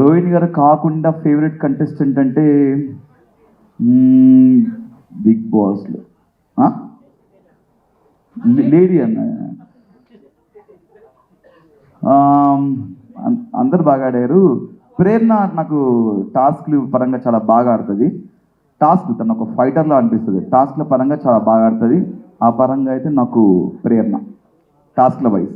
రోహిణి గారు కాకుండా favourite contestant అంటే బిగ్ బాస్లో లేడీ అన్న. అందరు బాగా ఆడారు. ప్రేరణ నాకు టాస్క్లు పరంగా చాలా బాగా ఆడుతుంది. టాస్క్ తను ఒక ఫైటర్లో అనిపిస్తుంది. టాస్క్ల పరంగా చాలా బాగా ఆడుతుంది. ఆ పరంగా అయితే నాకు ప్రేరణ. టాస్క్ల వైజ్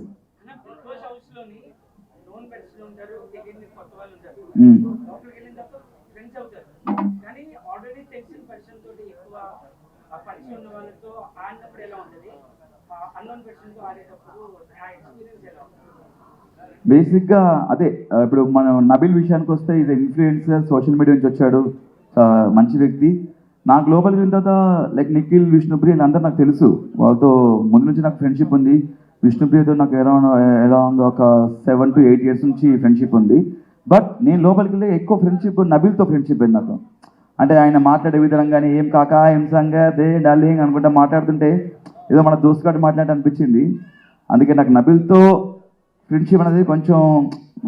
బేసిక్గా అదే ఇప్పుడు మనం నబిల్ విషయానికి వస్తే ఇది ఇన్ఫ్లుయెన్సర్ సోషల్ మీడియా నుంచి వచ్చాడు మంచి వ్యక్తి. నాకు లోపలికి వెళ్ళిన తర్వాత లైక్ నిఖిల్ విష్ణుప్రియ అందరూ నాకు తెలుసు. వాళ్ళతో ముందు నుంచి నాకు ఫ్రెండ్షిప్ ఉంది. విష్ణుప్రియతో నాకు అరౌండ్ అరౌండ్ ఒక సెవెన్ టు ఎయిట్ ఇయర్స్ నుంచి ఫ్రెండ్షిప్ ఉంది. బట్ నేను లోపలికి వెళ్ళి ఎక్కువ ఫ్రెండ్షిప్ నబిల్తో ఫ్రెండ్షిప్ అయింది నాకు. అంటే ఆయన మాట్లాడే విధానం కానీ ఏం కాకా ఏం సంగా దే డార్లింగ్? అనుకుంటా మాట్లాడుతుంటే ఏదో మన దోస్తు కాటి మాట్లాడే అనిపించింది. అందుకే నాకు నబిల్తో ఫ్రెండ్షిప్ అనేది కొంచెం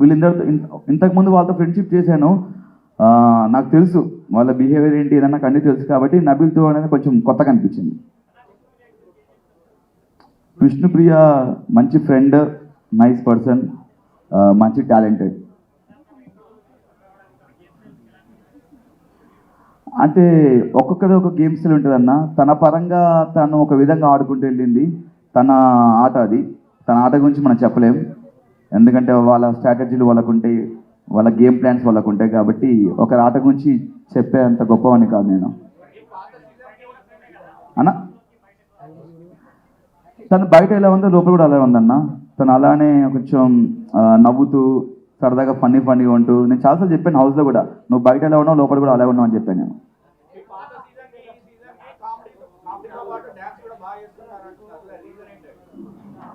వీళ్ళిద్దరితో ఇంతకుముందు వాళ్ళతో ఫ్రెండ్షిప్ చేశాను. నాకు తెలుసు వాళ్ళ బిహేవియర్ ఏంటి ఏదన్నా నాకు అన్నీ తెలుసు కాబట్టి నబిల్తో అనేది కొంచెం కొత్తగా అనిపించింది. విష్ణుప్రియ మంచి ఫ్రెండ్ నైస్ పర్సన్ మంచి టాలెంటెడ్ అంటే ఒక్కొక్కటి ఒక గేమ్స్లో ఉంటుంది ఉంటుందన్న తన పరంగా తను ఒక విధంగా ఆడుకుంటూ వెళ్ళింది. తన ఆట అది. తన ఆట గురించి మనం చెప్పలేం. ఎందుకంటే వాళ్ళ స్ట్రాటజీలు వాళ్ళకుంటాయి వాళ్ళ గేమ్ ప్లాన్స్ వాళ్ళకు ఉంటాయి కాబట్టి ఒకరి ఆట గురించి చెప్పే అంత గొప్పవాడిని కాదు నేను. అన్న? తను బయట ఎలా ఉందో లోపల కూడా అలా ఉందన్న. తను అలానే కొంచెం నవ్వుతూ సరదాగా ఫన్నీ ఫన్నీగా ఉంటూ నేను చాలాసార్లు చెప్పాను హౌస్లో కూడా నువ్వు బయట ఎలా ఉన్నావు లోపల కూడా అలా ఉన్నావు అని చెప్పాను నేను.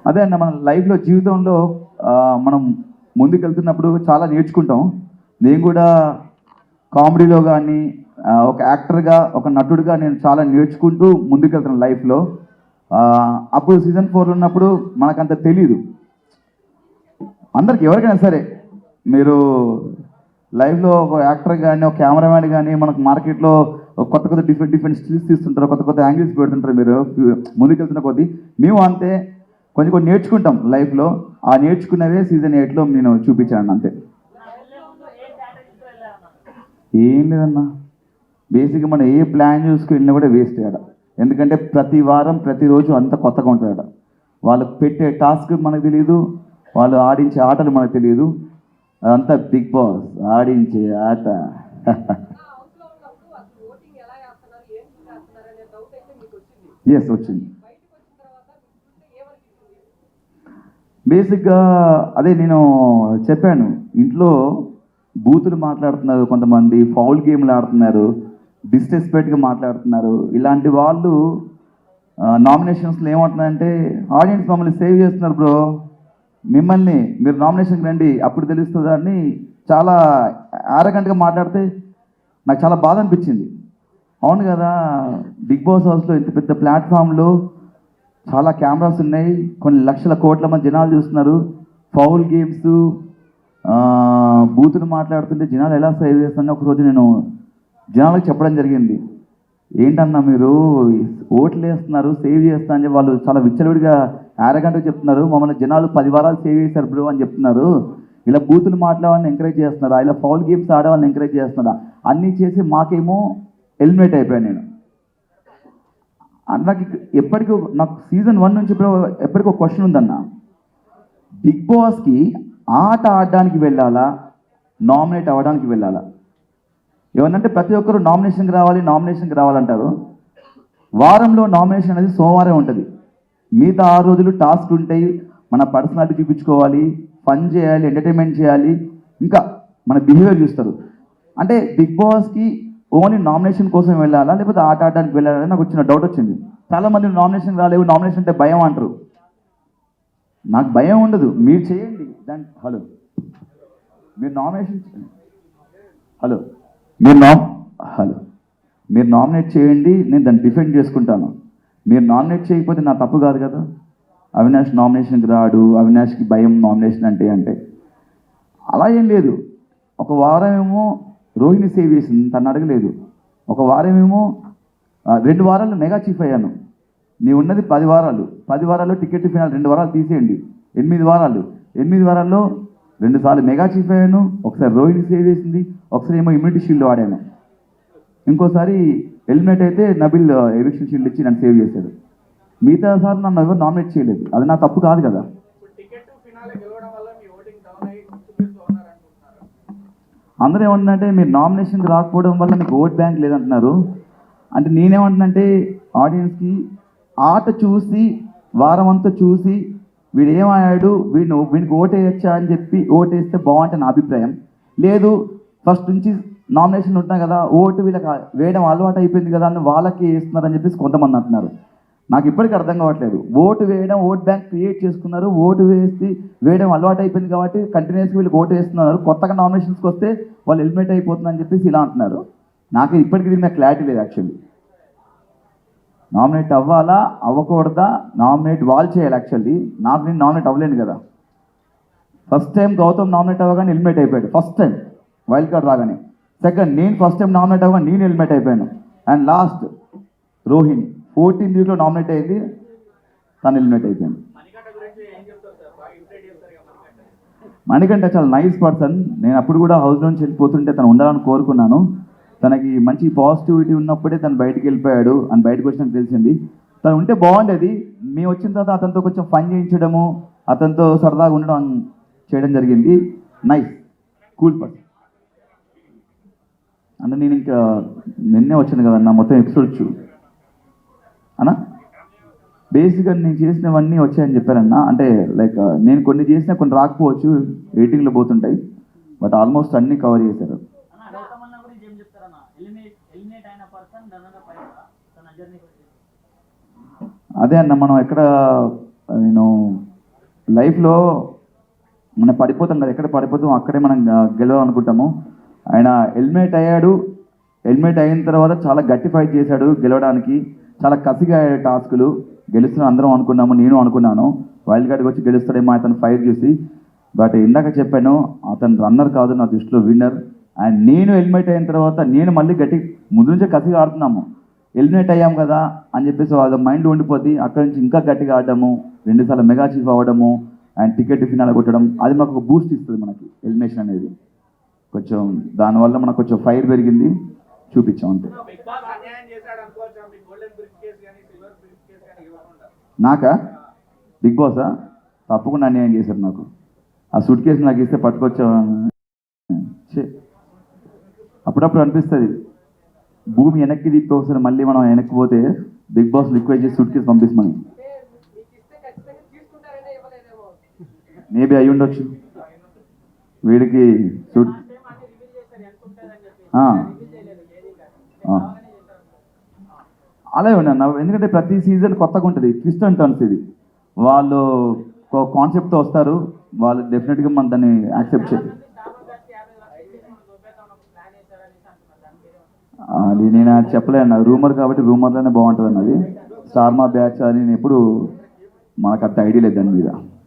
అదే అండి మన లైఫ్లో జీవితంలో మనం ముందుకు వెళ్తున్నప్పుడు చాలా నేర్చుకుంటాం. నేను కూడా కామెడీలో కానీ ఒక యాక్టర్గా ఒక నటుడిగా నేను చాలా నేర్చుకుంటూ ముందుకెళ్తున్నాను లైఫ్లో. అప్పుడు సీజన్ ఫోర్లో ఉన్నప్పుడు మనకంత తెలీదు. అందరికి ఎవరికైనా సరే మీరు లైఫ్లో ఒక యాక్టర్ కానీ ఒక కెమెరామ్యాన్ కానీ మనకు మార్కెట్లో కొత్త కొత్త డిఫరెంట్ డిఫరెంట్ స్కిల్స్ తీస్తుంటారు కొత్త కొత్త యాంగిల్స్ పెడుతుంటారు మీరు ముందుకెళ్తున్న కొద్దీ. మేము అంతే కొంచెం కొన్ని నేర్చుకుంటాం లైఫ్లో ఆ నేర్చుకున్నవే సీజన్ ఎయిట్లో నేను చూపించాను అంతే. ఏం లేదన్నా. బేసిక్గా మనం ఏ ప్లాన్ చూసుకు వెళ్ళినా కూడా వేస్ట్ ఆడ ఎందుకంటే ప్రతి వారం ప్రతిరోజు అంత కొత్తగా ఉంటుంది ఆడ వాళ్ళు పెట్టే టాస్క్ మనకు తెలియదు వాళ్ళు ఆడించే ఆటలు మనకు తెలియదు అదంతా బిగ్ బాస్ ఆడించే ఆట. ఎస్ వచ్చింది. బేసిక్గా అదే నేను చెప్పాను ఇంట్లో బూతులు మాట్లాడుతున్నారు కొంతమంది ఫౌల్ గేమ్లు ఆడుతున్నారు డిస్రెస్పెక్ట్గా మాట్లాడుతున్నారు. ఇలాంటి వాళ్ళు నామినేషన్స్లో ఏమంటున్నారంటే ఆడియన్స్ మమ్మల్ని సేవ్ చేస్తున్నారు బ్రో. మిమ్మల్ని మీరు నామినేషన్కి రండి అప్పుడు తెలుస్తుందా అని చాలా ఆరగంటగా మాట్లాడితే నాకు చాలా బాధ అనిపించింది. అవును కదా బిగ్ బాస్ హౌస్లో ఇంత పెద్ద ప్లాట్ఫామ్లో చాలా కెమెరాస్ ఉన్నాయి కొన్ని లక్షల కోట్ల మంది జనాలు చూస్తున్నారు. ఫౌల్ గేమ్స్ బూతులు మాట్లాడుతుంటే జనాలు ఎలా సేవ్ చేస్తున్నా ఒకరోజు నేను జనాలకు చెప్పడం జరిగింది. ఏంటన్నా మీరు ఓట్లు వేస్తున్నారు సేవ్ చేస్తా అని వాళ్ళు చాలా విచ్చలవిడిగా ఆరగంటగా చెప్తున్నారు మమ్మల్ని జనాలు పది వారాలు సేవ్ చేశారు బ్రో అని చెప్తున్నారు. ఇలా బూతులు మాట్లాడాలని ఎంకరేజ్ చేస్తున్నారా ఇలా ఫౌల్ గేమ్స్ ఆడవాళ్ళని ఎంకరేజ్ చేస్తున్నారా. అన్నీ చేసి మాకేమో ఎలిమినేట్ అయిపోయాను నేను. నాకు ఎప్పటికీ నాకు సీజన్ వన్ నుంచి ఇప్పుడు ఎప్పటికీ ఒక క్వశ్చన్ ఉందన్న. బిగ్ బాస్కి ఆట ఆడడానికి వెళ్ళాలా నామినేట్ అవ్వడానికి వెళ్ళాలా? ఏమన్నంటే ప్రతి ఒక్కరు నామినేషన్కి రావాలి నామినేషన్కి రావాలంటారు. వారంలో నామినేషన్ అనేది సోమవారం ఉంటుంది. మిగతా ఆరు రోజులు టాస్క్ ఉంటాయి. మన పర్సనాలిటీ చూపించుకోవాలి ఫన్ చేయాలి ఎంటర్టైన్మెంట్ చేయాలి. ఇంకా మన బిహేవియర్ చూస్తారు. అంటే బిగ్ బాస్కి ఓన్లీ నామినేషన్ కోసం వెళ్ళాలా? లేకపోతే ఆట ఆడడానికి వెళ్ళాలా? నాకు వచ్చిన డౌట్ వచ్చింది. చాలా మంది నామినేషన్ రాలేవు నామినేషన్ అంటే భయం అంటారు. నాకు భయం ఉండదు. మీరు చేయండి. దాని హలో. మీరు నామినేషన్ చేయండి హలో. మీరు నా హలో. మీరు నామినేట్ చేయండి నేను దాన్ని డిఫెండ్ చేసుకుంటాను. మీరు నామినేట్ చేయకపోతే నా తప్పు కాదు కదా? అవినాష్ నామినేషన్కి రాడు అవినాష్కి భయం నామినేషన్ అంటే అంటే. అలా ఏం లేదు. ఒక వారం ఏమో రోహిణి సేవ్ చేసింది తను అడగలేదు. ఒక వారం ఏమో రెండు వారాలు మెగా చీఫ్ అయ్యాను. నీ ఉన్నది పది వారాలు. పది వారాల్లో టికెట్ ఫినాల్ రెండు వారాలు తీసేయండి. ఎనిమిది వారాలు. ఎనిమిది వారాల్లో రెండుసార్లు మెగా చీఫ్ అయ్యాను. ఒకసారి రోహిణి సేవ్ చేసింది. ఒకసారి ఏమో ఇమ్యూనిటీ షీల్డ్ వాడాను. ఇంకోసారి హెల్మెట్ అయితే నబిల్ ఎవిక్షన్ షీల్డ్ ఇచ్చి నన్ను సేవ్ చేశాడు. మిగతా సార్లు నన్ను ఎవరు నామినేట్ చేయలేదు. అది నా తప్పు కాదు కదా. అందరూ ఏమంటున్నారంటే మీరు నామినేషన్కి రాకపోవడం వల్ల మీకు ఓట్ బ్యాంక్ లేదంటున్నారు. అంటే నేనేమంటున్నానంటే ఆడియన్స్కి ఆట చూసి వారం అంతా చూసి వీడు ఏమయ్యాడు వీడిని వీడికి ఓటేయచ్చా అని చెప్పి ఓటేస్తే బాగుంటుంది నా అభిప్రాయం. లేదు ఫస్ట్ నుంచి నామినేషన్ ఉంటున్నాయి కదా ఓటు వీళ్ళకి వేయడం అలవాటు అయిపోయింది కదా అని వాళ్ళకి వేస్తున్నారని చెప్పేసి కొంతమంది అంటున్నారు. నాకు ఇప్పటికీ అర్థం కావట్లేదు. ఓటు వేయడం ఓట్ బ్యాంక్ క్రియేట్ చేసుకున్నారు ఓటు వేసి వేయడం అలవాటు అయిపోయింది కాబట్టి కంటిన్యూస్గా వీళ్ళకి ఓటు వేస్తున్నారు. కొత్తగా నామినేషన్స్కి వస్తే వాళ్ళు ఎలిమినేట్ అయిపోతుందని చెప్పేసి ఇలా అంటున్నారు. నాకు ఇప్పటికీ దీని మీద క్లారిటీ లేదు యాక్చువల్లీ నామినేట్ అవ్వాలా అవ్వకూడదా? నామినేట్ వాళ్ళు చేయాలి యాక్చువల్లీ నాకు నేను నామినేట్ అవ్వలేను కదా. ఫస్ట్ టైం గౌతమ్ నామినేట్ అవ్వగానే ఎలిమినేట్ అయిపోయాడు. ఫస్ట్ టైం వైల్డ్ కార్డ్ రాగానే. సెకండ్ నేను ఫస్ట్ టైం నామినేట్ అవ్వగా నేను ఎలిమినేట్ అయిపోయాను. And last Rohini. ఫోర్టీన్ వీక్లో నామినేట్ అయింది తను ఎలిమినేట్ అయిపోయాను మణికంఠ చాలా నైస్ పర్సన్ నేను అప్పుడు కూడా హౌస్ నుంచి వెళ్ళిపోతుంటే తను ఉండాలని కోరుకున్నాను. తనకి మంచి పాజిటివిటీ ఉన్నప్పుడే తను బయటికి వెళ్ళిపోయాడు అని బయటకు వచ్చినట్టు తెలిసింది. తను ఉంటే బాగుండేది. మేము వచ్చిన తర్వాత అతనితో కొంచెం ఫన్ చేయించడము అతనితో సరదాగా ఉండడం చేయడం జరిగింది. నైస్ కూల్ పర్సన్ అంటే నేను ఇంకా నిన్నే వచ్చాను కదన్నా మొత్తం ఎపిసోడ్ చూ. అన్నా బేసిక్గా నేను చేసినవన్నీ వచ్చాయని చెప్పారన్న అంటే లైక్ నేను కొన్ని చేసినా కొన్ని రాకపోవచ్చు ఎయిటింగ్లో పోతుంటాయి బట్ ఆల్మోస్ట్ అన్నీ కవర్ చేశారు. అన్న అన్న? అదే అన్న మనం ఎక్కడ నేను లైఫ్లో మనం పడిపోతాం కదా ఎక్కడ పడిపోతాం అక్కడే మనం గెలవాలనుకుంటాము. ఆయన హెల్మెట్ అయ్యాడు. హెల్మెట్ అయిన తర్వాత చాలా గట్టి ఫైట్ చేశాడు గెలవడానికి. చాలా కసిగా అయ్యాడు టాస్కులు. గెలుస్తున్న అందరం అనుకున్నాము నేను అనుకున్నాను. వైల్డ్ కార్డ్కి వచ్చి గెలుస్తాడేమో అతను ఫైట్ చూసి. బట్ ఇందాక చెప్పాను అతను రన్నర్ కాదు నా దృష్టిలో విన్నర్. అండ్ నేను హెల్మెట్ అయిన తర్వాత నేను మళ్ళీ గట్టి ముందు నుంచే కసిగా ఆడుతున్నాము. హెల్మెట్ అయ్యాం కదా అని చెప్పేసి వాళ్ళ మైండ్ ఉండిపోద్ది. అక్కడి నుంచి ఇంకా గట్టిగా ఆడడము రెండుసార్లు మెగా చీఫ్ అవ్వడము అండ్ టికెట్ ఫినాల్ కొట్టడం అది మాకు ఒక బూస్ట్ ఇస్తుంది మనకి హెల్మేషన్ అనేది. కొంచెం దానివల్ల మనకు కొంచెం ఫైర్ పెరిగింది. చూపించాం అంతే. బిగ్ బాస్ అన్యాయం చేశాడు అనుకోవచ్చా? మీ గోల్డెన్ బ్రిక్ కేసు కానీ సిల్వర్ బ్రిక్ కేసు కానీ ఇవ్వకుండా నాకా? బిగ్ బాసా? తప్పకుండా అన్యాయం చేశారు నాకు. ఆ సూట్ కేసు నాకు ఇస్తే పట్టుకొచ్చా ఛే. అప్పుడప్పుడు అనిపిస్తుంది. భూమి వెనక్కి తిప్పి ఒకసారి మళ్ళీ మనం వెనక్కి పోతే బిగ్ బాస్ రిక్వెస్ట్ చేసి సూట్ కేసు పంపిస్తామని అంటే మీకు ఇస్తే ఖచ్చితంగా తీసుకుంటారనే ఇవ్వలేదేమో. మేబీ అయి ఉండొచ్చు వీడికి సూట్ అలా ఇవ్వండి అలాగే ఎందుకంటే ప్రతి సీజన్ కొత్తగా ఉంటుంది. ట్విస్ట్ అండ్ టర్న్స్ ఇది. వాళ్ళు కాన్సెప్ట్తో వస్తారు. వాళ్ళు డెఫినెట్గా మన దాన్ని యాక్సెప్ట్ చేయాలి. అది నేను అది చెప్పలేను అన్న. రూమర్ కాబట్టి రూమర్లోనే బాగుంటుంది అన్నది స్టార్మా బ్యాచ్ అని నేను ఎప్పుడు మనకు అంత ఐడియా లేదు దాని మీద.